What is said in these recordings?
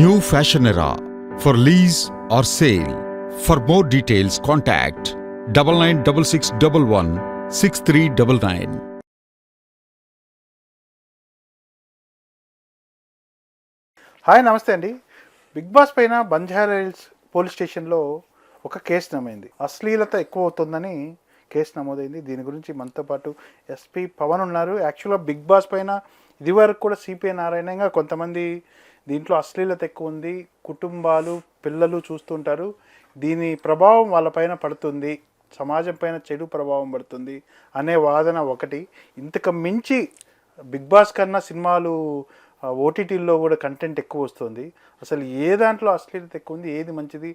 New fashion era for lease or sale for more details contact double nine double six double one six three double nine hi నమస్తే అండి. Big boss పైన Banjara hills police స్టేషన్లో ఒక case నమోదైంది. అశ్లీలత ఎక్కువ అవుతుందని case నమోదైంది. దీని గురించి మనతో పాటు ఎస్పీ పవన్ ఉన్నారు. యాక్చువల్గా బిగ్ బాస్ పైన ఇదివరకు కూడా సిపిఐ నారాయణంగా కొంతమంది దీంట్లో అశ్లీలత ఎక్కువ ఉంది కుటుంబాలు పిల్లలు చూస్తుంటారు. దీని ప్రభావం వాళ్ళపైన పడుతుంది సమాజం పైన చెడు ప్రభావం పడుతుంది అనే వాదన ఒకటి. ఇంతకు మించి బిగ్ బాస్ కన్నా సినిమాలు ఓటీటీల్లో కూడా కంటెంట్ ఎక్కువ వస్తుంది. అసలు ఏ దాంట్లో అశ్లీలత ఎక్కువ ఉంది ఏది మంచిది?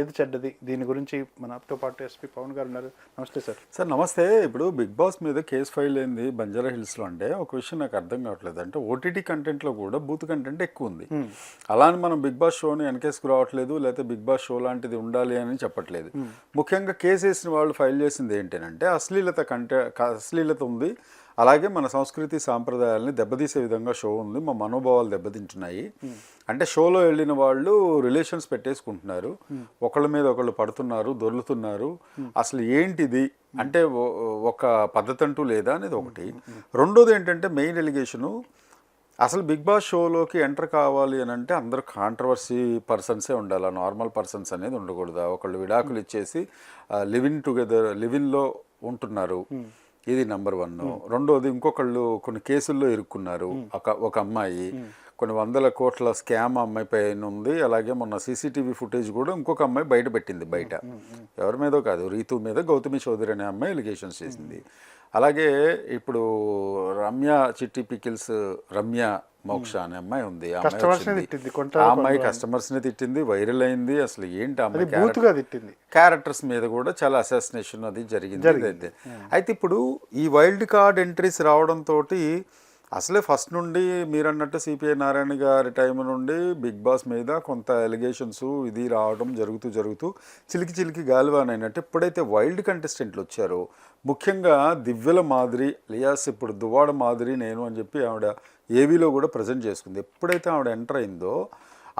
ఏది చెడ్డది? దీని గురించి మనతో పాటు ఎస్పీ పవన్ గారు ఉన్నారు. నమస్తే సార్. సార్ నమస్తే. ఇప్పుడు బిగ్ బాస్ మీద కేసు ఫైల్ అయింది బంజారా హిల్స్లో అంటే ఒక విషయం నాకు అర్థం కావట్లేదు. అంటే ఓటీటీ కంటెంట్లో కూడా బూత్ కంటెంట్ ఎక్కువ ఉంది. అలా అని మనం బిగ్ బాస్ షోని వెనకేసుకు రావట్లేదు లేకపోతే బిగ్ బాస్ షో లాంటిది ఉండాలి అని చెప్పట్లేదు. ముఖ్యంగా కేసు వేసిన వాళ్ళు ఫైల్ చేసింది ఏంటంటే అశ్లీలత కంటే అశ్లీలత ఉంది. అలాగే మన సంస్కృతి సాంప్రదాయాలని దెబ్బతీసే విధంగా షో ఉంది. మా మనోభావాలు దెబ్బతింటున్నాయి. అంటే షోలో వెళ్ళిన వాళ్ళు రిలేషన్స్ పెట్టేసుకుంటున్నారు. ఒకళ్ళ మీద ఒకళ్ళు పడుతున్నారు దొర్లుతున్నారు. అసలు ఏంటిది? అంటే ఒక పద్ధతి అంటూ లేదా అనేది ఒకటి. రెండోది ఏంటంటే మెయిన్ ఎలిగేషను అసలు బిగ్ బాస్ షోలోకి ఎంటర్ కావాలి అని అంటే అందరూ కాంట్రవర్సీ పర్సన్సే ఉండాలి. నార్మల్ పర్సన్స్ అనేది ఉండకూడదు. ఒకళ్ళు విడాకులు ఇచ్చేసి లివిన్ టుగెదర్ లివిన్లో ఉంటున్నారు. ఇది నెంబర్ వన్. రెండోది ఇంకొకళ్ళు కొన్ని కేసుల్లో ఇరుక్కున్నారు. ఒక ఒక అమ్మాయి. కొన్ని వందల కోట్ల స్కామ్ అమ్మాయి పైన ఉంది. అలాగే మొన్న సీసీటీవీ ఫుటేజ్ కూడా ఇంకొక అమ్మాయి బయట పెట్టింది బయట. ఎవరి మీదో కాదు రీతు మీద గౌతమి చౌదరి అనే అమ్మాయి ఎలిగేషన్స్ చేసింది. అలాగే ఇప్పుడు రమ్య చిట్టి పికిల్స్ రమ్య మోక్ష అనే అమ్మాయి ఉంది. ఆ అమ్మాయి కస్టమర్స్ని తిట్టింది వైరల్ అయింది. అసలు ఏంటి అమ్మాయి character- బూత్గా తిట్టింది. క్యారెక్టర్స్ మీద కూడా చాలా అసాసినేషన్ అది జరిగింది. అయితే అయితే ఇప్పుడు ఈ వైల్డ్ కార్డ్ ఎంట్రీస్ రావడంతో అసలే ఫస్ట్ నుండి మీరు అన్నట్టు సిపిఐ నారాయణ గారి టైం నుండి బిగ్ బాస్ మీద కొంత ఎలిగేషన్స్ ఇది రావడం జరుగుతూ జరుగుతూ చిలికి చిలికి గాలివాన్ అయినట్టు ఎప్పుడైతే వైల్డ్ కంటెస్టెంట్లు వచ్చారో ముఖ్యంగా దివ్యల మాదిరి లియాస్ ఇప్పుడు దువాడ మాదిరి నేను అని చెప్పి ఆవిడ ఏవీలో కూడా ప్రజెంట్ చేసుకుంది. ఎప్పుడైతే ఆవిడ ఎంటర్ అయిందో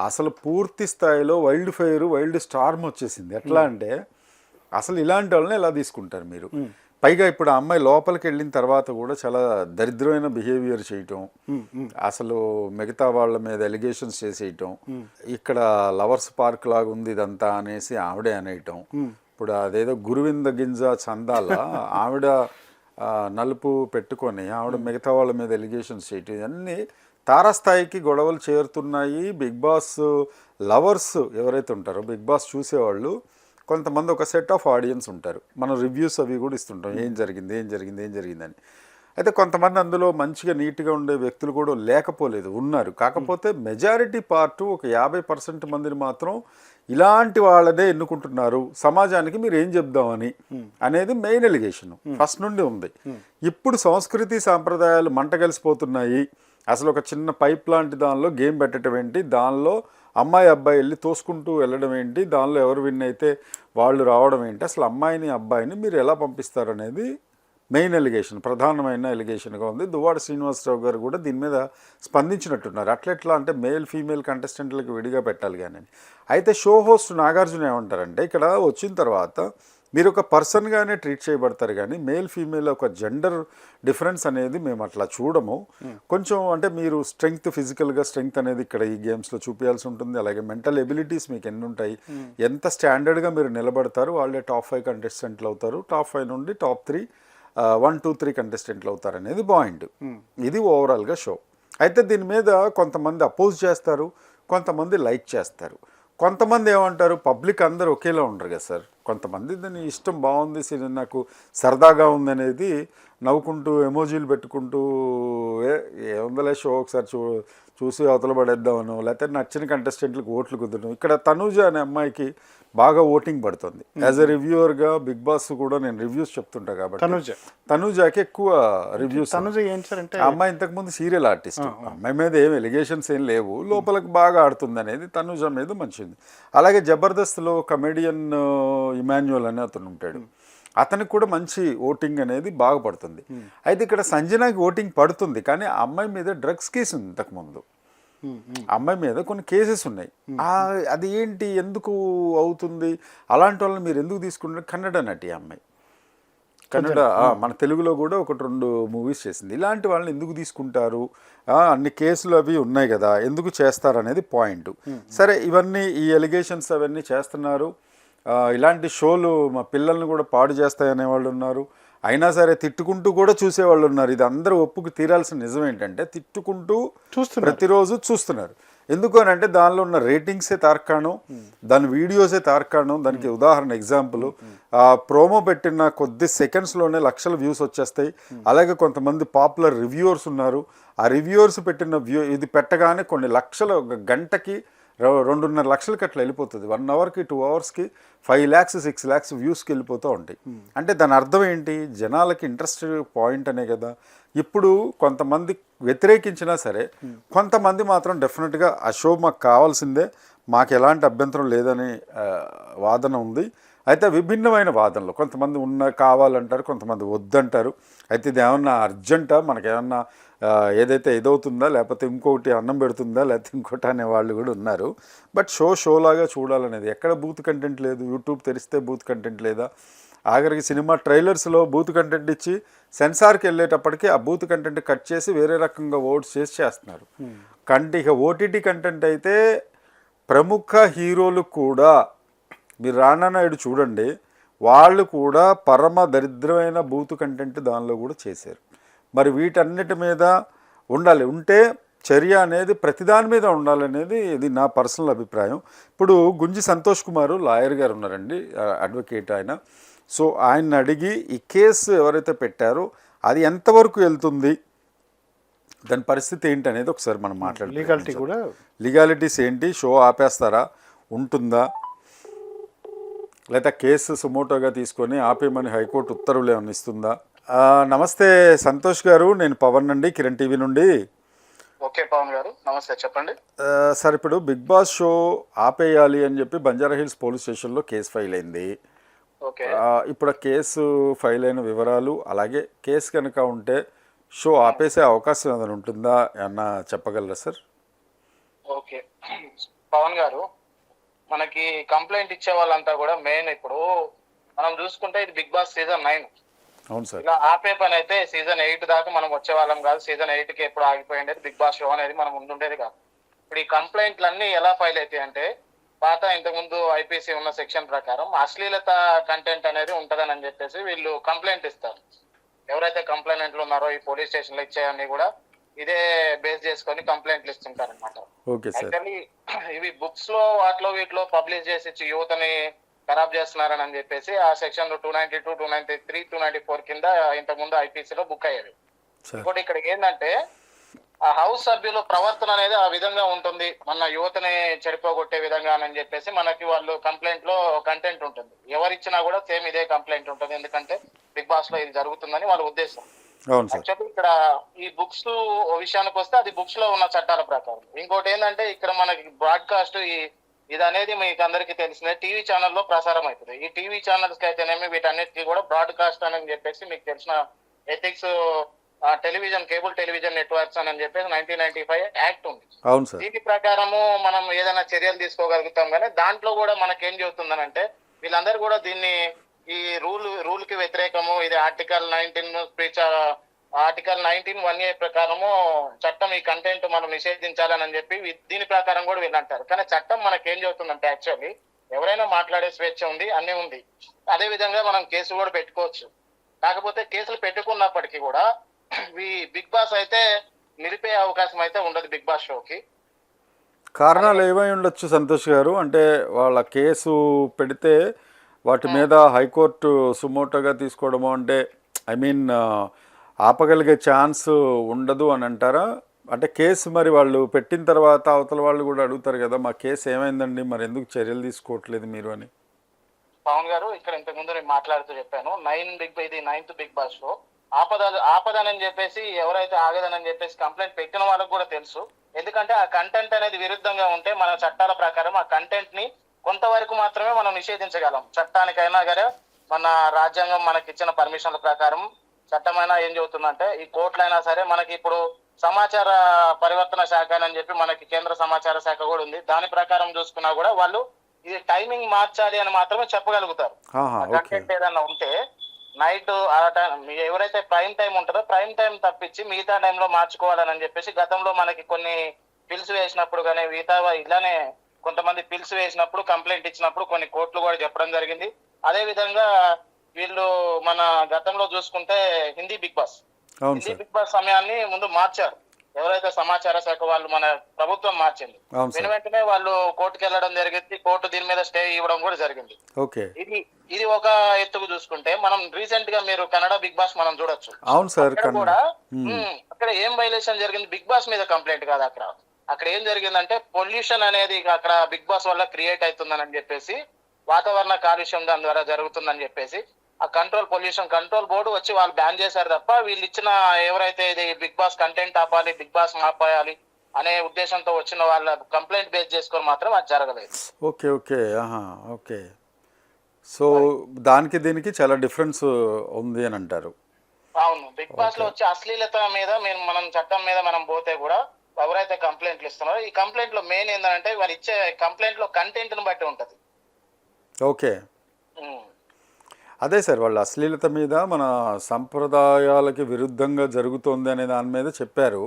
అసలు పూర్తి స్థాయిలో వైల్డ్ ఫైర్ వైల్డ్ స్టార్మ్ వచ్చేసింది. ఎట్లా అంటే అసలు ఇలాంటి వాళ్ళని ఎలా తీసుకుంటారు మీరు? పైగా ఇప్పుడు ఆ అమ్మాయి లోపలికి వెళ్ళిన తర్వాత కూడా చాలా దరిద్రమైన బిహేవియర్ చేయటం అసలు మిగతా వాళ్ళ మీద ఎలిగేషన్స్ చేసేయటం ఇక్కడ లవర్స్ పార్క్ లాగా ఉంది ఇదంతా అనేసి ఆవిడే అనేయటం. ఇప్పుడు అదేదో గురువింద గింజ చందాల ఆవిడ నలుపు పెట్టుకొని ఆవిడ మిగతా వాళ్ళ మీద ఎలిగేషన్స్ చేయటం. ఇవన్నీ తారాస్థాయికి గొడవలు చేరుతున్నాయి. బిగ్ బాస్ లవర్స్ ఎవరైతే ఉంటారో బిగ్ బాస్ చూసేవాళ్ళు కొంతమంది ఒక సెట్ ఆఫ్ ఆడియన్స్ ఉంటారు. మనం రివ్యూస్ అవి కూడా ఇస్తుంటాం. ఏం జరిగింది ఏం జరిగింది ఏం జరిగిందని. అయితే కొంతమంది అందులో మంచిగా నీట్గా ఉండే వ్యక్తులు కూడా లేకపోలేదు ఉన్నారు. కాకపోతే మెజారిటీ పార్ట్ ఒక యాభై పర్సెంట్ మందిని మాత్రం ఇలాంటి వాళ్ళనే ఎన్నుకుంటున్నారు. సమాజానికి మీరు ఏం చెప్దామని అనేది మెయిన్ ఎలిగేషన్ ఫస్ట్ నుండి ఉంది. ఇప్పుడు సంస్కృతి సాంప్రదాయాలు మంట కలిసిపోతున్నాయి. అసలు ఒక చిన్న పైప్ లాంటి దానిలో గేమ్ పెట్టడం ఏంటి? దానిలో అమ్మాయి అబ్బాయి వెళ్ళి తోసుకుంటూ వెళ్ళడం ఏంటి? దానిలో ఎవరు విన్ అయితే వాళ్ళు రావడం ఏంటి? అసలు అమ్మాయిని అబ్బాయిని మీరు ఎలా పంపిస్తారు అనేది మెయిన్ ఎలిగేషన్ ప్రధానమైన ఎలిగేషన్గా ఉంది. దువ్వాడ శ్రీనివాసరావు గారు కూడా దీని మీద స్పందించినట్టున్నారు. అట్లెట్లా అంటే మేల్ ఫీమేల్ కంటెస్టెంట్లకు విడిగా పెట్టాలి కానీ. అయితే షో హోస్ట్ నాగార్జున ఏమంటారంటే ఇక్కడ వచ్చిన తర్వాత మీరు ఒక పర్సన్గానే ట్రీట్ చేయబడతారు కానీ మేల్ ఫీమేల్ ఒక జెండర్ డిఫరెన్స్ అనేది మేము అట్లా చూడము. కొంచెం అంటే మీరు స్ట్రెంగ్త్ ఫిజికల్గా స్ట్రెంగ్త్ అనేది ఇక్కడ ఈ గేమ్స్లో చూపించాల్సి ఉంటుంది. అలాగే మెంటల్ ఎబిలిటీస్ మీకు ఎన్ని ఉంటాయి? ఎంత స్టాండర్డ్గా మీరు నిలబడతారు? వాళ్ళే టాప్ ఫైవ్ కంటెస్టెంట్లు అవుతారు. టాప్ ఫైవ్ నుండి top three one two three కంటెస్టెంట్లు అవుతారు అనేది పాయింట్. ఇది ఓవరాల్గా షో. అయితే దీని మీద కొంతమంది అపోజ్ చేస్తారు కొంతమంది లైక్ చేస్తారు. కొంతమంది ఏమంటారు పబ్లిక్ అందరూ ఒకేలా ఉండరు కదా సార్. కొంతమంది దీని ఇష్టం బాగుంది సిని నాకు సరదాగా ఉందనేది నవ్వుకుంటూ ఎమోజీలు పెట్టుకుంటూ ఏ ఏముందలే షో ఒకసారి చూ చూసి అవతల పడేద్దామను లేకపోతే నచ్చిన కంటెస్టెంట్లకు ఓట్లు కుదరడం. ఇక్కడ తనూజ అనే అమ్మాయికి బాగా ఓటింగ్ పడుతుంది. యాజ్ ఎ రివ్యూవర్గా బిగ్ బాస్ కూడా నేను రివ్యూస్ చెప్తుంటా కాబట్టి. తనుజ. తనూజకి ఎక్కువ రివ్యూస్ తనుజ ఏం ఆ అమ్మాయి ఇంతకుముందు సీరియల్ ఆర్టిస్ట్ అమ్మాయి మీద ఏం ఎలిగేషన్స్ ఏం లేవు. లోపలికి బాగా ఆడుతుంది అనేది తనుజ మీద మంచిది. అలాగే జబర్దస్త్లో కమెడియన్ ఇమాన్యువల్ అని అతను ఉంటాడు. అతనికి కూడా మంచి ఓటింగ్ అనేది బాగా పడుతుంది. అయితే ఇక్కడ సంజనాకి ఓటింగ్ పడుతుంది. కానీ అమ్మాయి మీద డ్రగ్స్ కేసు ఉంది ఇంతకుముందు అమ్మాయి మీద కొన్ని కేసెస్ ఉన్నాయి. అది ఏంటి? ఎందుకు అవుతుంది? అలాంటి వాళ్ళని మీరు ఎందుకు తీసుకుంటారు కన్నడ నటి అమ్మాయి. కన్నడ మన తెలుగులో కూడా ఒకటి రెండు మూవీస్ చేసింది. ఇలాంటి వాళ్ళని ఎందుకు తీసుకుంటారు? అన్ని కేసులు అవి ఉన్నాయి కదా ఎందుకు చేస్తారు అనేది పాయింట్. సరే ఇవన్నీ ఈ ఎలిగేషన్స్ అవన్నీ చేస్తున్నారు. ఇలాంటి షోలు మా పిల్లల్ని కూడా పాడు చేస్తాయనే వాళ్ళు ఉన్నారు. అయినా సరే తిట్టుకుంటూ కూడా చూసేవాళ్ళు ఉన్నారు. ఇది అందరూ ఒప్పుకు తీరాల్సిన నిజం ఏంటంటే తిట్టుకుంటూ చూస్తున్నారు. ప్రతిరోజు చూస్తున్నారు. ఎందుకు అని అంటే దానిలో ఉన్న రేటింగ్సే తార్కాణం దాని వీడియోసే తార్కాణం దానికి ఉదాహరణ ఎగ్జాంపుల్. ఆ ప్రోమో పెట్టిన కొద్ది సెకండ్స్లోనే లక్షల వ్యూస్ వచ్చేస్తాయి. అలాగే కొంతమంది పాపులర్ రివ్యూవర్స్ ఉన్నారు. ఆ రివ్యూవర్స్ పెట్టిన వ్యూ ఇది పెట్టగానే కొన్ని లక్షల ఒక గంటకి రెండున్నర లక్షలకి అట్లా వెళ్ళిపోతుంది. వన్ అవర్కి టూ అవర్స్కి ఫైవ్ ల్యాక్స్ సిక్స్ ల్యాక్స్ వ్యూస్కి వెళ్ళిపోతూ ఉంటాయి. అంటే దాని అర్థం ఏంటి? జనాలకి ఇంట్రెస్ట్ పాయింట్ అనే కదా. ఇప్పుడు కొంతమంది వ్యతిరేకించినా సరే కొంతమంది మాత్రం డెఫినెట్గా ఆ షో మాకు కావాల్సిందే మాకు ఎలాంటి అభ్యంతరం లేదని వాదన ఉంది. అయితే విభిన్నమైన వాదనలు. కొంతమంది ఉన్న కావాలంటారు కొంతమంది వద్దంటారు. అయితే ఇది ఏమన్నా అర్జెంటా మనకేమన్నా ఏదైతే ఇదవుతుందా లేకపోతే ఇంకొకటి అన్నం పెడుతుందా లేకపోతే ఇంకోటి అనే వాళ్ళు కూడా ఉన్నారు. బట్ షో షో లాగా చూడాలనేది ఎక్కడ బూత్ కంటెంట్ లేదు యూట్యూబ్ తెరిస్తే బూత్ కంటెంట్ లేదా? ఆఖరికి సినిమా ట్రైలర్స్లో బూత్ కంటెంట్ ఇచ్చి సెన్సార్కి వెళ్ళేటప్పటికి ఆ బూత్ కంటెంట్ కట్ చేసి వేరే రకంగా ఓట్స్ చేసి చేస్తున్నారు. కంటే ఇక ఓటీటీ కంటెంట్ అయితే ప్రముఖ హీరోలు కూడా మీరు రానా నాయుడు చూడండి వాళ్ళు కూడా పరమ దరిద్రమైన బూతు కంటెంట్ దానిలో కూడా చేశారు. మరి వీటన్నిటి మీద ఉండాలి. ఉంటే చర్య అనేది ప్రతిదాని మీద ఉండాలనేది ఇది నా పర్సనల్ అభిప్రాయం. ఇప్పుడు గుంజి సంతోష్ కుమార్ లాయర్ గారు ఉన్నారండి అడ్వకేట్ ఆయన. సో ఆయన్ని అడిగి ఈ కేసు ఎవరైతే పెట్టారో అది ఎంతవరకు వెళ్తుంది? దాని పరిస్థితి ఏంటి అనేది ఒకసారి మనం మాట్లాడాలి లీగాలిటీ కూడా లీగాలిటీస్ ఏంటి? షో ఆపేస్తారా? ఉంటుందా? లేదా కేసు సుమోటోగా తీసుకొని ఆపేయమని హైకోర్టు ఉత్తర్వులు ఏమైనా ఇస్తుందా? నమస్తే సంతోష్ గారు నేను పవన్ అండి కిరణ్ టీవీ నుండి. ఓకే పవన్ గారు నమస్తే చెప్పండి. సార్ ఇప్పుడు బిగ్ బాస్ షో ఆపేయాలి అని చెప్పి బంజారా హిల్స్ పోలీస్ స్టేషన్లో కేసు ఫైల్ అయింది. ఇప్పుడు కేసు ఫైల్ అయిన వివరాలు అలాగే కేసు కనుక ఉంటే షో ఆపేసే అవకాశం ఏమైనా ఉంటుందా ఏమన్నా చెప్పగలరా సార్? ఓకే. పవన్ గారు మనకి కంప్లైంట్ ఇచ్చే వాళ్ళంతా కూడా మెయిన్ ఇప్పుడు మనం చూసుకుంటే ఇది బిగ్ బాస్ సీజన్ నైన్. అవును సార్. ఇలా ఆపే పని అయితే సీజన్ ఎయిట్ దాకా మనం వచ్చే వాళ్ళం కాదు. సీజన్ ఎయిట్కి ఎప్పుడు ఆగిపోయిండేది. బిగ్ బాస్ షో అనేది మనం ఉండుండేది కాదు. ఇప్పుడు ఈ కంప్లైంట్లు అన్ని ఎలా ఫైల్ అవుతాయి అంటే పాత ఇంతకుముందు ఐపీసీ ఉన్న సెక్షన్ ప్రకారం అశ్లీలత కంటెంట్ అనేది ఉంటదని చెప్పేసి వీళ్ళు కంప్లైంట్ ఇస్తారు. ఎవరైతే కంప్లైంట్లు ఉన్నారో ఈ పోలీస్ స్టేషన్లో ఇచ్చేయన్నీ కూడా ఇదే బేస్ చేసుకొని కంప్లైంట్లు ఇస్తుంటారు అనమాట ఇవి బుక్స్లో వాటిలో వీటిలో పబ్లిష్ చేసి యువతని ఖరాబ్ చేస్తున్నారని అని చెప్పేసి ఆ సెక్షన్లో two ninety two two ninety three two ninety four కింద ఇంతకుముందు ఐపీసీ లో బుక్ అయ్యేవి. సార్. ఇంకోటి ఇక్కడ ఏంటంటే ఆ హౌస్ సభ్యుల ప్రవర్తన అనేది ఆ విధంగా ఉంటుంది. మన యువతని చెడిపోగొట్టే విధంగా అని చెప్పేసి మనకి వాళ్ళు కంప్లైంట్లో కంటెంట్ ఉంటుంది. ఎవరిచ్చినా కూడా సేమ్ ఇదే కంప్లైంట్ ఉంటుంది. ఎందుకంటే బిగ్ బాస్లో ఇది జరుగుతుందని వాళ్ళ ఉద్దేశం. యాక్చువల్లీ ఇక్కడ ఈ బుక్స్ విషయానికి వస్తే అది బుక్స్లో ఉన్న చట్టాల ప్రకారం. ఇంకోటి ఏంటంటే ఇక్కడ మనకి బ్రాడ్కాస్ట్ ఈ ఇది అనేది మీకు అందరికీ తెలిసిందే. టీవీ ఛానల్లో ప్రసారం అవుతుంది ఈ టీవీ ఛానల్స్కి అయితేనేమి వీటన్నిటికీ కూడా బ్రాడ్కాస్ట్ అని చెప్పేసి మీకు తెలిసిన ethics television cable television networks అని చెప్పేసి నైన్టీన్ నైన్టీ ఫైవ్ యాక్ట్ ఉంది. అవును సార్. దీని ప్రకారము మనం ఏదైనా చర్యలు తీసుకోగలుగుతాం కానీ దాంట్లో కూడా మనకేం చెబుతుందనంటే వీళ్ళందరూ కూడా దీన్ని ఈ రూల్ రూల్కి వ్యతిరేకము ఇది article nineteen speech article nineteen one A ప్రకారము చట్టం ఈ కంటెంట్ మనం నిషేధించాలని చెప్పి దీని ప్రకారం కూడా వీళ్ళు అంటారు కానీ చట్టం మనకేం చెబుతుందంటే యాక్చువల్లీ ఎవరైనా మాట్లాడే స్వేచ్ఛ ఉంది అన్నీ ఉంది. అదే విధంగా మనం కేసు కూడా పెట్టుకోవచ్చు. కాకపోతే కేసులు పెట్టుకున్నప్పటికీ కూడా ఈ బిగ్ బాస్ అయితే నిలిపే అవకాశం అయితే ఉండదు బిగ్ బాస్ షోకి. కారణాలు ఏమై ఉండొచ్చు సంతోష్ గారు? అంటే వాళ్ళ కేసు పెడితే వాటి మీద హైకోర్టు సుమోటోగా తీసుకోవడము అంటే ఐ మీన్ ఆపగలిగే ఛాన్స్ ఉండదు అని అంటారా? అంటే కేసు మరి వాళ్ళు పెట్టిన తర్వాత అవతల వాళ్ళు కూడా అడుగుతారు కదా మా కేసు ఏమైందండి? మరి ఎందుకు చర్యలు తీసుకోవట్లేదు మీరు అని? పవన్ గారు ఇక్కడ ఇంతకు ముందు నేను మాట్లాడుతూ చెప్పాను నైన్ బిగ్ ఇది నైన్త్ బిగ్ బాస్లో ఆపద ఆపదనని చెప్పేసి ఎవరైతే ఆగదనని చెప్పేసి కంప్లైంట్ పెట్టిన వాళ్ళకి కూడా తెలుసు. ఎందుకంటే ఆ కంటెంట్ అనేది విరుద్ధంగా ఉంటే మన చట్టాల ప్రకారం ఆ కంటెంట్ని కొంతవరకు మాత్రమే మనం నిషేధించగలం. చట్టానికైనా సరే మన రాజ్యాంగం మనకి ఇచ్చిన పర్మిషన్ల ప్రకారం చట్టమైనా ఏం చెబుతుందంటే ఈ కోర్టులైనా సరే మనకి ఇప్పుడు సమాచార పరివర్తన శాఖ అని చెప్పి మనకి కేంద్ర సమాచార శాఖ కూడా ఉంది. దాని ప్రకారం చూసుకున్నా కూడా వాళ్ళు ఇది టైమింగ్ మార్చాలి అని మాత్రమే చెప్పగలుగుతారు. కంటెంట్ ఏదన్నా ఉంటే నైట్ ఆ టైం ఎవరైతే ప్రైమ్ టైం ఉంటుందో ప్రైమ్ టైం తప్పించి మిగతా టైంలో మార్చుకోవాలని చెప్పేసి గతంలో మనకి కొన్ని పిల్స్ వేసినప్పుడు కానీ మిగతా ఇలానే కొంతమంది పిల్స్ వేసినప్పుడు కంప్లైంట్ ఇచ్చినప్పుడు కొన్ని కోర్టులు కూడా చెప్పడం జరిగింది. అదే విధంగా వీళ్ళు మన గతంలో చూసుకుంటే Hindi Bigg Boss. Hindi Bigg Boss సమయాన్ని ముందు మార్చారు. ఎవరైతే సమాచార శాఖ వాళ్ళు మన ప్రభుత్వం మార్చింది. వెను వెంటనే వాళ్ళు కోర్టుకి వెళ్ళడం జరిగింది. కోర్టు దీని మీద స్టే ఇవ్వడం కూడా జరిగింది. ఓకే. ఇది ఇది ఒక ఎత్తుకు చూసుకుంటే మనం రీసెంట్గా మీరు కన్నడ బిగ్ బాస్ మనం చూడొచ్చు. అవును సార్ కూడా అక్కడ ఏం వైలేషన్ జరిగింది బిగ్ బాస్ మీద కంప్లైంట్ కాదు అక్కడ. అక్కడ ఏం జరిగిందంటే పొల్యూషన్ అనేది అక్కడ బిగ్ బాస్ వల్ల క్రియేట్ అవుతుందని చెప్పేసి వాతావరణ కాలుష్యం దాని ద్వారా జరుగుతుందని చెప్పేసి ఆ కంట్రోల్ పొల్యూషన్ కంట్రోల్ బోర్డు వచ్చి వాళ్ళు బ్యాన్ చేశారు తప్ప వీళ్ళు ఇచ్చిన ఎవరైతే ఇది బిగ్ బాస్ కంటెంట్ ఆపాలి బిగ్ బాస్ ఆపాలి అనే ఉద్దేశంతో వచ్చిన వాళ్ళ కంప్లైంట్ బేస్ చేసుకొని మాత్రం అది జరగలేదు. ఓకే ఓకే ఆహా ఓకే. సో దానికి దీనికి చాలా డిఫరెన్స్ ఉంది అని అంటారు. అవును బిగ్ బాస్లో వచ్చే అశ్లీలత మీద మేము మనం చట్టం మీద మనం పోతే కూడా ఎవరైతే కంప్లైంట్లు ఇస్తున్నారో ఈ కంప్లైంట్లో మెయిన్ ఏంటంటే వారు ఇచ్చే కంప్లైంట్లో కంటెంట్ని బట్టి ఉంటది. ఓకే. అదే సార్ వాళ్ళ అశ్లీలత మీద మన సంప్రదాయాలకి విరుద్ధంగా జరుగుతోంది అనే దాని మీద చెప్పారు.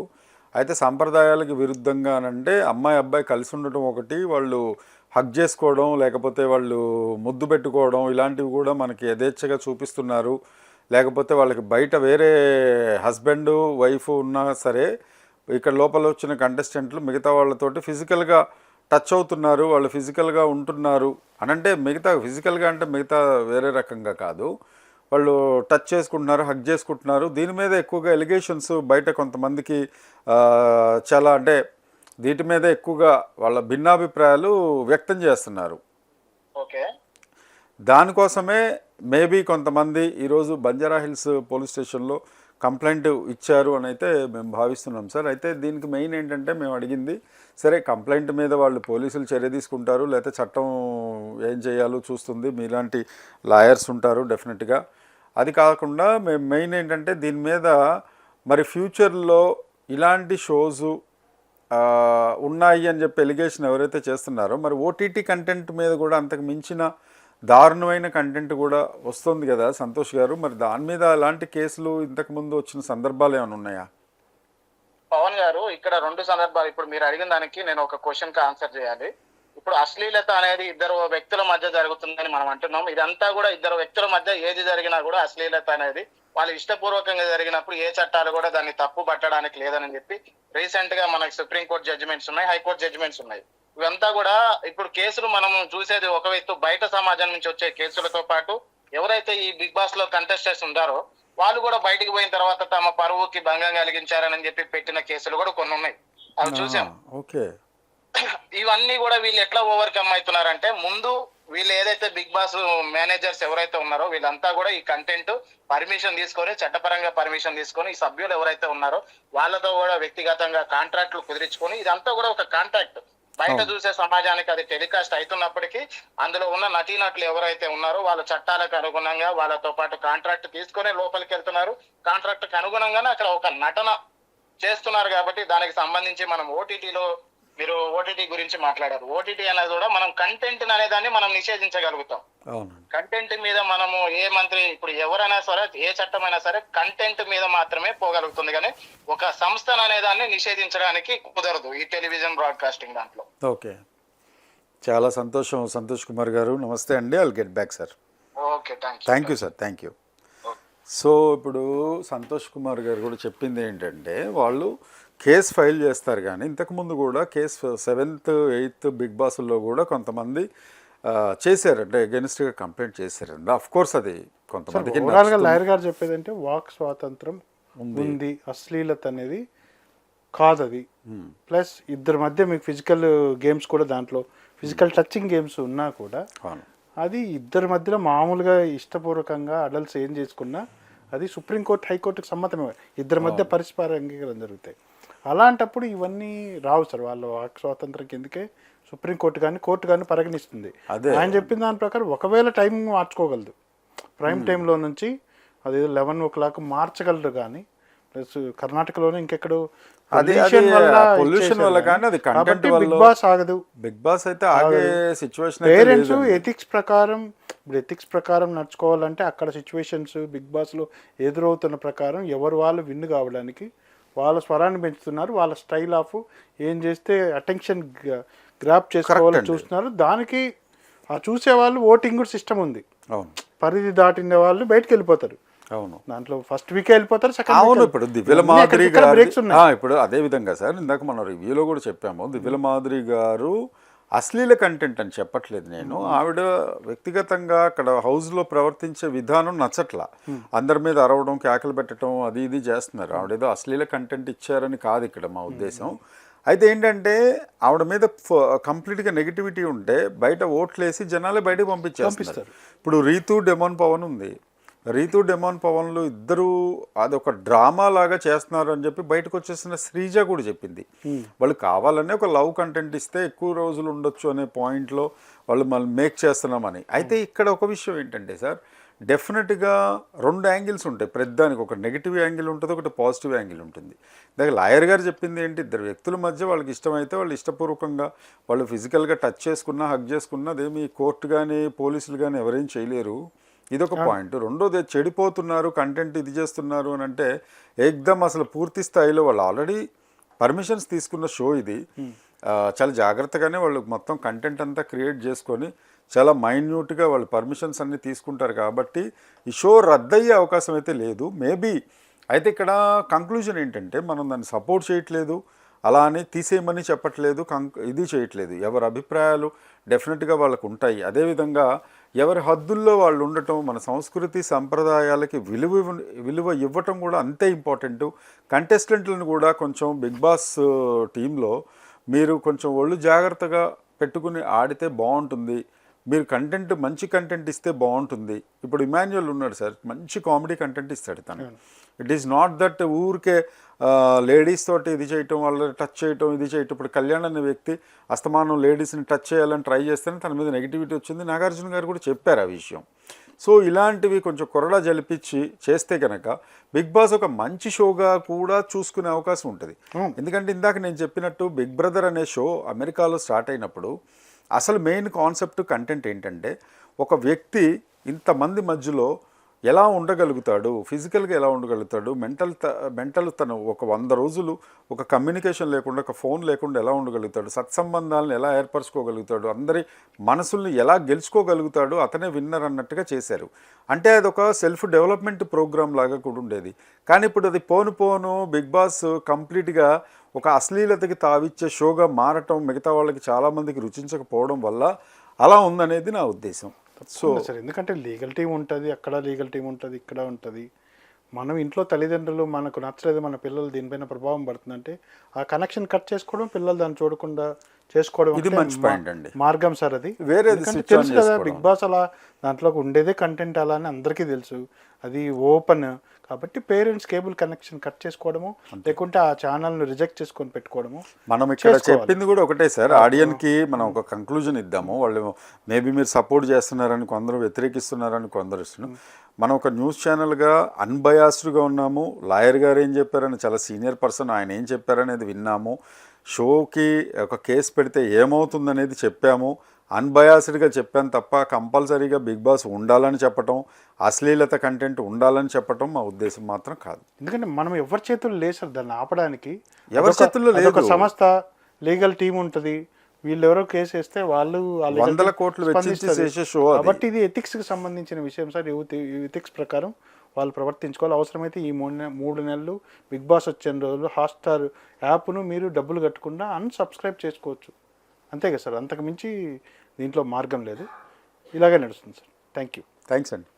అయితే సంప్రదాయాలకి విరుద్ధంగా అంటే అమ్మాయి అబ్బాయి కలిసి ఉండటం ఒకటి వాళ్ళు హగ్ చేసుకోవడం లేకపోతే వాళ్ళు ముద్దు పెట్టుకోవడం ఇలాంటివి కూడా మనకి యథేచ్ఛగా చూపిస్తున్నారు. లేకపోతే వాళ్ళకి బయట వేరే హస్బెండ్ వైఫ్ ఉన్నా సరే ఇక్కడ లోపల వచ్చిన కంటెస్టెంట్లు మిగతా వాళ్ళతోటి ఫిజికల్గా టచ్ అవుతున్నారు వాళ్ళు ఫిజికల్గా ఉంటున్నారు అని అంటే మిగతా ఫిజికల్గా అంటే మిగతా వేరే రకంగా కాదు. వాళ్ళు టచ్ చేసుకుంటున్నారు హగ్ చేసుకుంటున్నారు. దీని మీద ఎక్కువగా ఎలిగేషన్స్ బయట కొంతమందికి చాలా అంటే వీటి మీద ఎక్కువగా వాళ్ళ భిన్నాభిప్రాయాలు వ్యక్తం చేస్తున్నారు. ఓకే. దానికోసమే మేబీ కొంతమంది ఈరోజు బంజారా హిల్స్ పోలీస్ స్టేషన్లో కంప్లైంట్ ఇచ్చారు అని అయితే మేము భావిస్తున్నాం సార్. అయితే దీనికి మెయిన్ ఏంటంటే మేము అడిగింది సరే కంప్లైంట్ మీద వాళ్ళు పోలీసులు చర్య తీసుకుంటారు లేకపోతే చట్టం ఏం చేయాలో చూస్తుంది మీలాంటి లాయర్స్ ఉంటారు డెఫినెట్గా. అది కాకుండా మేము మెయిన్ ఏంటంటే దీని మీద మరి ఫ్యూచర్లో ఇలాంటి షోసు ఉన్నాయి అని చెప్పి ఎలిగేషన్ ఎవరైతే చేస్తున్నారో మరి ఓటీటీ కంటెంట్ మీద కూడా అంతకు మించిన దారుణమైన కంటెంట్ కూడా వస్తుంది కదా సంతోష్ గారు. మరి దాని మీద అలాంటి కేసులు ఇంతకు ముందు వచ్చిన సందర్భాలు ఏమైనా ఉన్నాయా? పవన్ గారు ఇక్కడ రెండు సందర్భాలు. ఇప్పుడు మీరు అడిగిన దానికి నేను ఒక క్వశ్చన్కి ఆన్సర్ చేయాలి. ఇప్పుడు అశ్లీలత అనేది ఇద్దరు వ్యక్తుల మధ్య జరుగుతుందని మనం అంటున్నాం. ఇదంతా కూడా ఇద్దరు వ్యక్తుల మధ్య ఏది జరిగినా కూడా అశ్లీలత అనేది వాళ్ళు ఇష్టపూర్వకంగా జరిగినప్పుడు ఏ చట్టాలు కూడా దాన్ని తప్పు పట్టడానికి లేదని చెప్పి రీసెంట్గా మనకి సుప్రీంకోర్టు జడ్జిమెంట్స్ ఉన్నాయి హైకోర్టు జడ్జిమెంట్స్ ఉన్నాయి. ఇవంతా కూడా ఇప్పుడు కేసులు మనం చూసేది ఒక వ్యక్తి బయట సమాజం నుంచి వచ్చే కేసులతో పాటు ఎవరైతే ఈ బిగ్ బాస్లో కంటెస్టెంట్స్ ఉంటారో వాళ్ళు కూడా బయటికి పోయిన తర్వాత తమ పరువుకి భంగం కలిగించారని చెప్పి పెట్టిన కేసులు కూడా కొన్ని ఉన్నాయి. అవి చూసాం. ఓకే. ఇవన్నీ కూడా వీళ్ళు ఎట్లా ఓవర్కమ్ అవుతున్నారంటే ముందు వీళ్ళు ఏదైతే బిగ్ బాస్ మేనేజర్స్ ఎవరైతే ఉన్నారో వీళ్ళంతా కూడా ఈ కంటెంట్ పర్మిషన్ తీసుకొని చట్టపరంగా పర్మిషన్ తీసుకొని ఈ సభ్యులు ఎవరైతే ఉన్నారో వాళ్ళతో కూడా వ్యక్తిగతంగా కాంట్రాక్ట్లు కుదిరించుకొని ఇదంతా కూడా ఒక కాంట్రాక్ట్ బయట. చూసే సమాజానికి అది టెలికాస్ట్ అవుతున్నప్పటికీ అందులో ఉన్న నటీనటులు ఎవరైతే ఉన్నారో వాళ్ళ చట్టాలకు అనుగుణంగా వాళ్ళతో పాటు కాంట్రాక్ట్ తీసుకొని లోపలికి వెళ్తున్నారు కాంట్రాక్ట్కు అనుగుణంగానే అక్కడ ఒక నటన చేస్తున్నారు కాబట్టి దానికి సంబంధించి మనం ఓటీటీలో మీరు ఓటీటీ గురించి మాట్లాడారు. ఓటీటీ అనేది కూడా మనం కంటెంట్ అనే దాన్ని మనం నిషేధించగలుగుతాం. కంటెంట్ మీద మనము ఏ మంత్రి ఇప్పుడు ఎవరైనా సరే ఏ చట్టమైనా సరే కంటెంట్ మీద మాత్రమే పోగలుగుతుంది. కానీ ఒక సంస్థను అనే దాన్ని నిషేధించడానికి కుదరదు ఈ టెలివిజన్ బ్రాడ్కాస్టింగ్ దాంట్లో. ఓకే. చాలా సంతోషం. సంతోష్ కుమార్ గారు నమస్తే అండి. I'll get back sir okay thank thank you sir thank you so ఇప్పుడు సంతోష్ కుమార్ గారు కూడా చెప్పింది ఏంటంటే వాళ్ళు కేసు ఫైల్ చేస్తారు కానీ ఇంతకుముందు కూడా కేసు సెవెంత్ ఎయిత్ బిగ్ బాస్లో కూడా కొంతమంది చేశారు. అంటే అగెనిస్ట్గా కంప్లైంట్ చేశారండి. అఫ్ కోర్స్ అది కొంతమందికి నచ్చుతుంది. లాయర్ గారు చెప్పేది అంటే వాక్ స్వాతంత్రం ఉంది. అశ్లీలత అనేది కాదు అది ప్లస్ ఇద్దరి మధ్య మీకు ఫిజికల్ గేమ్స్ కూడా దాంట్లో ఫిజికల్ టచింగ్ గేమ్స్ ఉన్నా కూడా అది ఇద్దరి మధ్యలో మామూలుగా ఇష్టపూర్వకంగా అడల్ట్స్ ఏం చేసుకున్నా అది సుప్రీంకోర్టు హైకోర్టుకి సమ్మతమే. ఇద్దరి మధ్య పరిష్కార అంగీకారం జరుగుతాయి. అలాంటప్పుడు ఇవన్నీ రావు సార్. వాళ్ళ వాక్ స్వాతంత్రం కిందకే సుప్రీంకోర్టు కానీ కోర్టు కానీ పరిగణిస్తుంది. అదే. ఆయన చెప్పిన దాని ప్రకారం ఒకవేళ టైం మార్చుకోగలదు. ప్రైమ్ టైంలో నుంచి అది లెవెన్ ఓ క్లాక్ మార్చగలరు కానీ ప్లస్ కర్ణాటకలోనే ఇంకెక్కడో అది వల్ల కానీ. అది కాబట్టి బిగ్ బాస్ ఆగదు. బిగ్ బాస్ అయితే ఆగే సిచ్యువేషన్ పేరెంట్స్ ఎథిక్స్ ప్రకారం ఇప్పుడు ఎథిక్స్ ప్రకారం నడుచుకోవాలంటే అక్కడ సిచ్యువేషన్స్ బిగ్ బాస్లో ఎదురవుతున్న ప్రకారం ఎవరు వాళ్ళు విన్ కావడానికి వాళ్ళ స్వరాన్ని పెంచుతున్నారు వాళ్ళ స్టైల్ ఆఫ్ ఏం చేస్తే అటెన్షన్ గ్రాప్ చేసుకోవాలని. చూస్తున్నారు. దానికి ఆ చూసే వాళ్ళు ఓటింగ్ కూడా సిస్టమ్ ఉంది. అవును. పరిధి దాటిన వాళ్ళు బయటకు వెళ్ళిపోతారు. అవును. దాంట్లో ఫస్ట్ వీక్ వెళ్ళిపోతారు సెకండ్ అవును ఇప్పుడు దివ్యల మాదిరి గారు ఇప్పుడు అదే విధంగా సార్ ఇందాక మనం రివ్యూలో కూడా చెప్పాము. దివ్యల మాదిరి గారు అశ్లీల కంటెంట్ అని చెప్పట్లేదు నేను. ఆవిడ వ్యక్తిగతంగా అక్కడ హౌస్లో ప్రవర్తించే విధానం నచ్చట్లా. అందరి మీద అరవడం కేకలు పెట్టడం అది ఇది చేస్తున్నారు. ఆవిడ ఏదో అశ్లీల కంటెంట్ ఇచ్చారని కాదు ఇక్కడ మా ఉద్దేశం. అయితే ఏంటంటే ఆవిడ మీద కంప్లీట్గా నెగిటివిటీ ఉంటే బయట ఓట్లేసి జనాలే బయటకు పంపించేస్తారు ఇప్పుడు రీతు డెమోన్ పవన్ ఉంది. రీతు డెమాన్ పవన్లు ఇద్దరు అదొక డ్రామా లాగా చేస్తున్నారు అని చెప్పి బయటకు వచ్చేసిన శ్రీజ కూడా చెప్పింది. వాళ్ళు కావాలనే ఒక లవ్ కంటెంట్ ఇస్తే ఎక్కువ రోజులు ఉండొచ్చు అనే పాయింట్లో వాళ్ళు మళ్ళీ మేక్ చేస్తున్నామని. అయితే ఇక్కడ ఒక విషయం ఏంటంటే సార్ డెఫినెట్గా రెండు యాంగిల్స్ ఉంటాయి. ప్రతిదానికి ఒక నెగిటివ్ యాంగిల్ ఉంటుంది ఒకటి పాజిటివ్ యాంగిల్ ఉంటుంది. దగ్గర లాయర్ గారు చెప్పింది ఏంటి ఇద్దరు వ్యక్తుల మధ్య వాళ్ళకి ఇష్టమైతే వాళ్ళు ఇష్టపూర్వకంగా వాళ్ళు ఫిజికల్గా టచ్ చేసుకున్నా హగ్ చేసుకున్నా అదేమి కోర్టు కానీ పోలీసులు కానీ ఎవరేం చేయలేరు. ఇదొక పాయింట్. రెండోది చెడిపోతున్నారు కంటెంట్ ఇది చేస్తున్నారు అని అంటే ఏకదమ్ అసలు పూర్తి స్థాయిలో వాళ్ళు ఆల్రెడీ పర్మిషన్స్ తీసుకున్న షో ఇది. చాలా జాగ్రత్తగానే వాళ్ళు మొత్తం కంటెంట్ అంతా క్రియేట్ చేసుకొని చాలా మైన్యూట్గా వాళ్ళు పర్మిషన్స్ అన్ని తీసుకుంటారు కాబట్టి ఈ షో రద్దయ్యే అవకాశం అయితే లేదు. మేబీ అయితే ఇక్కడ కంక్లూజన్ ఏంటంటే మనం దాన్ని సపోర్ట్ చేయట్లేదు అలా అని తీసేయమని చెప్పట్లేదు కంక్ ఇది చేయట్లేదు. ఎవరి అభిప్రాయాలు డెఫినెట్గా వాళ్ళకు ఉంటాయి. అదేవిధంగా ఎవరి హద్దుల్లో వాళ్ళు ఉండటం మన సంస్కృతి సంప్రదాయాలకి విలువ విలువ ఇవ్వటం కూడా అంతే ఇంపార్టెంట్ కంటెస్టెంట్లను కూడా కొంచెం బిగ్ బాస్ uh, టీంలో మీరు కొంచెం ఒళ్ళు జాగ్రత్తగా పెట్టుకుని ఆడితే బాగుంటుంది. మీరు కంటెంట్ మంచి కంటెంట్ ఇస్తే బాగుంటుంది. ఇప్పుడు ఇమాన్యువల్ ఉన్నాడు సార్ మంచి కామెడీ కంటెంట్ ఇస్తాడు తను. ఇట్ ఈస్ నాట్ దట్ ఊరికే లేడీస్ తోటి ఇది చేయటం వాళ్ళు టచ్ చేయటం ఇది చేయటం. ఇప్పుడు కళ్యాణ్ అనే వ్యక్తి అస్తమానం లేడీస్ని టచ్ చేయాలని ట్రై చేస్తేనే తన మీద నెగిటివిటీ వచ్చింది. నాగార్జున గారు కూడా చెప్పారు ఆ విషయం. సో ఇలాంటివి కొంచెం కొరడా జలిపించి చేస్తే కనుక బిగ్ బాస్ ఒక మంచి షోగా కూడా చూసుకునే అవకాశం ఉంటుంది. ఎందుకంటే ఇందాక నేను చెప్పినట్టు బిగ్ బ్రదర్ అనే షో అమెరికాలో స్టార్ట్ అయినప్పుడు అసలు మెయిన్ కాన్సెప్ట్ కంటెంట్ ఏంటంటే ఒక వ్యక్తి ఇంతమంది మధ్యలో ఎలా ఉండగలుగుతాడు ఫిజికల్గా ఎలా ఉండగలుగుతాడు మెంటల్ త మెంటల్ తను ఒక వంద రోజులు ఒక కమ్యూనికేషన్ లేకుండా ఒక ఫోన్ లేకుండా ఎలా ఉండగలుగుతాడు సత్సంబంధాలను ఎలా ఏర్పరచుకోగలుగుతాడు అందరి మనసుల్ని ఎలా గెలుచుకోగలుగుతాడు అతనే విన్నర్ అన్నట్టుగా చేశారు. అంటే అది ఒక సెల్ఫ్ డెవలప్మెంట్ ప్రోగ్రామ్ లాగా కూడా ఉండేది. కానీ ఇప్పుడు అది పోను పోను బిగ్ బాస్ కంప్లీట్గా ఒక అశ్లీలతకి తావిచ్చే షోగా మారటం మిగతా వాళ్ళకి చాలామందికి రుచించకపోవడం వల్ల అలా ఉందనేది నా ఉద్దేశం సో సార్ ఎందుకంటే లీగల్ టీం ఉంటుంది అక్కడ లీగల్ టీం ఉంటుంది ఇక్కడ ఉంటుంది మనం ఇంట్లో తల్లిదండ్రులు మనకు నచ్చలేదు మన పిల్లలు దీనిపైన ప్రభావం పడుతుందంటే ఆ కనెక్షన్ కట్ చేసుకోవడం పిల్లలు దాన్ని చూడకుండా చేసుకోవడం ఇది మంచి పాయింట్ అండి. మార్గం సార్ అది on తెలుసు కదా. బిగ్ బాస్ అలా దాంట్లోకి ఉండేదే కంటెంట్ అలా అని అందరికీ తెలుసు అది ఓపెన్ కాబట్టి పేరెంట్స్ కేబుల్ కనెక్షన్ కట్ చేసుకోవడము లేకుంటే ఆ ఛానల్ను రిజెక్ట్ చేసుకొని పెట్టుకోవడము మనం ఇక్కడ. చెప్పింది కూడా ఒకటే సార్. ఆడియన్కి మనం ఒక కంక్లూజన్ ఇద్దాము. వాళ్ళు మేబీ మీరు సపోర్ట్ చేస్తున్నారని కొందరు వ్యతిరేకిస్తున్నారని కొందరు ఇస్తున్నారు మనం ఒక న్యూస్ ఛానల్గా అన్బయాస్డ్గా ఉన్నాము. లాయర్ గారు ఏం చెప్పారని చాలా సీనియర్ పర్సన్ ఆయన ఏం చెప్పారనేది విన్నాము. షోకి ఒక కేసు పెడితే ఏమవుతుందనేది చెప్పాము అన్బయాస్డ్గా చెప్పాను తప్ప కంపల్సరీగా బిగ్ బాస్ ఉండాలని చెప్పటం అశ్లీలత కంటెంట్ ఉండాలని చెప్పటం మా ఉద్దేశం మాత్రం కాదు ఎందుకంటే మనం ఎవరి చేతుల్లో లేదు దాన్ని ఆపడానికి ఎవరి చేతుల్లో లేదు. సంస్థ లీగల్ టీం ఉంటుంది వీళ్ళు ఎవరో కేసు వేస్తే వాళ్ళు వందల కోట్లు వెచ్చించి. చేసే అది. కాబట్టి ఇది ఎథిక్స్కి సంబంధించిన విషయం సార్ ఎథిక్స్ ప్రకారం వాళ్ళు ప్రవర్తించుకోవాలి. అవసరమైతే ఈ మూడు నె- మూడు నెలలు బిగ్ బాస్ వచ్చిన రోజులు హాట్స్టార్ యాప్ను మీరు డబ్బులు కట్టకుండా అన్సబ్స్క్రైబ్ చేసుకోవచ్చు. అంతే కదా సార్? అంతకు మించి దీంట్లో మార్గం లేదు. ఇలాగే నడుస్తుంది సార్. థ్యాంక్ యూ థ్యాంక్స్ అండి.